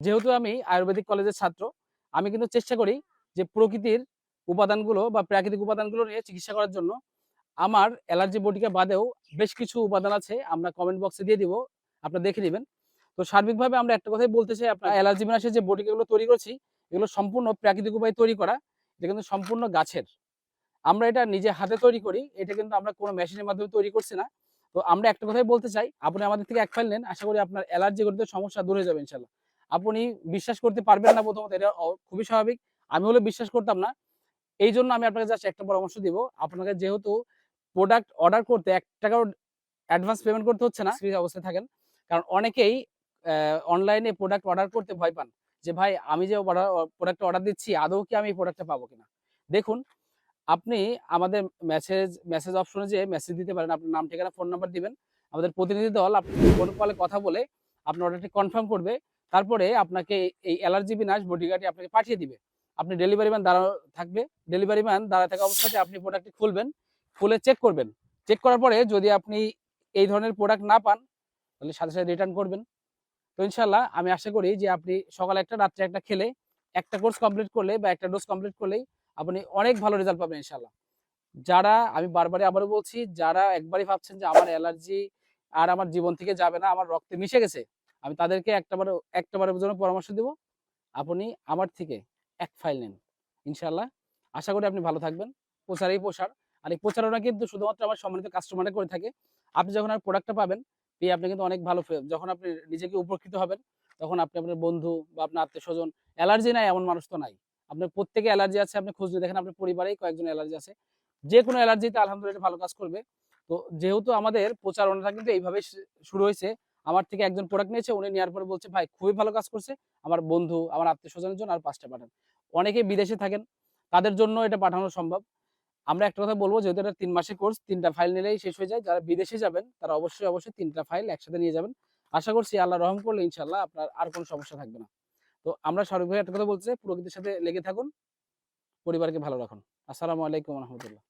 যেহেতু আমি আয়ুর্বেদিক কলেজের ছাত্র, আমি কিন্তু চেষ্টা করি যে প্রকৃতির উপাদানগুলো বা প্রাকৃতিক উপাদানগুলো নিয়ে চিকিৎসা করার জন্য। আমার অ্যালার্জি বটিকা বাদেও বেশ কিছু উপাদান আছে, আমরা কমেন্ট বক্সে দিয়ে দিব, আপনারা দেখে নেবেন। তো সার্বিকভাবে আমরা একটা কথাই বলতে চাই, আপনার অ্যালার্জি বিনাশের যে বটিকাগুলো তৈরি করছি, এগুলো সম্পূর্ণ প্রাকৃতিক উপায়ে তৈরি করা, এটা কিন্তু সম্পূর্ণ গাছের। আমরা এটা নিজে হাতে তৈরি করি, এটা কিন্তু আমরা কোনো মেশিনের মাধ্যমে তৈরি করছি না। তো আমরা একটা কথাই বলতে চাই, আপনি আমাদের থেকে এক ফাইল নেন, আশা করি আপনার অ্যালার্জি গঠিত সমস্যা দূরে যাবে ইনশাল্লাহ আপনি বিশ্বাস করতে পারবেন না প্রথমত, এটা খুবই স্বাভাবিক। আমি হলে বিশ্বাস করতাম না। এই জন্য আমি আপনাকে জাস্ট একটা পরামর্শ দিব। আপনাকে যেহেতু প্রোডাক্ট অর্ডার করতে এক টাকাও অ্যাডভান্স পেমেন্ট করতে হচ্ছে না ফ্রি অবস্থায় থাকেন, কারণ অনেকেই অনলাইনে প্রোডাক্ট অর্ডার করতে ভয় পান। যে ভাই, আমি যে প্রোডাক্ট অর্ডার দিচ্ছি, আদৌ কি আমি এই প্রোডাক্টটা পাবো কিনা? দেখুন, আপনি আমাদের মেসেজ মেসেজ অপশনে যে মেসেজ দিতে পারেন। আপনার নাম, ঠিকানা ফোন নাম্বার দিবেন। আমাদের প্রতিনিধি দল, আপনি ফোন কলে কথা বলে আপনার অর্ডারটি কনফার্ম করবে। তারপরে আপনাকে এই অ্যালার্জি বিনাশ বডিগার্ডটি আপনাকে পাঠিয়ে দিবে। আপনি ডেলিভারি ম্যান দাঁড়া থাকবে। ডেলিভারি ম্যান দাঁড়া থাকা অবস্থাতে আপনি প্রোডাক্টটি খুলবেন, খুলে চেক করবেন। চেক করার পরে যদি আপনি এই ধরনের প্রোডাক্ট না পান, তাহলে সাথে সাথে রিটার্ন করবেন। তো ইনশাল্লাহ আমি আশা করি যে আপনি সকালে একটা, রাত্রে একটা খেলে, একটা কোর্স কমপ্লিট করলে বা একটা ডোজ কমপ্লিট করলেই আপনি অনেক ভালো রেজাল্ট পাবেন ইনশাল্লাহ যারা, আমি বারবারই আবারও বলছি, যারা একবারই ভাবছেন যে আমার অ্যালার্জি আর আমার জীবন থেকে যাবে না, আমার রক্তে মিশে গেছে আমি তাদেরকে একটাবারে একটাবারের জন্য পরামর্শ দেব। আপনি আমার থেকে এক ফাইল নেন ইনশাল্লাহ আশা করি আপনি ভালো থাকবেন। প্রচার এই প্রসার। আর এই প্রচারণা কিন্তু শুধুমাত্র আমার সম্মানিত কাস্টমারে করে থাকে। আপনি যখন আর প্রোডাক্টটা পাবেন, পেয়ে আপনি কিন্তু অনেক ভালো যখন আপনি নিজেকে উপকৃত হবেন, তখন আপনি আপনার বন্ধু বা আপনার আত্মীয় স্বজন অ্যালার্জি নাই এমন মানুষ তো নাই। আপনার প্রত্যেকে অ্যালার্জি আছে, আপনি খুঁজলে দেখেন, আপনার পরিবারেই কয়েকজন অ্যালার্জি আছে। যে কোনো অ্যালার্জিতে আলহামদুলিল্লাহ ভালো কাজ করবে। তো যেহেতু আমাদের প্রচারণাটা কিন্তু এইভাবে শুরু হয়েছে আমার থেকে একজন প্রোডাক্ট নিয়েছে, উনি নেওয়ার পরে বলছে, ভাই, খুবই ভালো কাজ করছে। আমার বন্ধু, আমার আত্মীয় স্বজনের জন্য আর পাঁচটা পাঠান। অনেকে বিদেশে থাকেন, তাদের জন্য এটা পাঠানো সম্ভব। আমরা একটা কথা বলব, যেহেতু এটা তিন মাসের কোর্স তিনটা ফাইল নিলেই শেষ হয়ে যায়। যারা বিদেশে যাবেন, তারা অবশ্যই অবশ্যই তিনটা ফাইল একসাথে নিয়ে যাবেন। আশা করছি আল্লাহ রহম করলে ইনশাল্লাহ আপনার আর কোনো সমস্যা থাকবে না। তো আমরা সরকারি একটা কথা বলতে চাই প্রকৃতির সাথে লেগে থাকুন, পরিবারকে ভালো রাখুন। আসসালামু আলাইকুম রহমতুল্লাহ।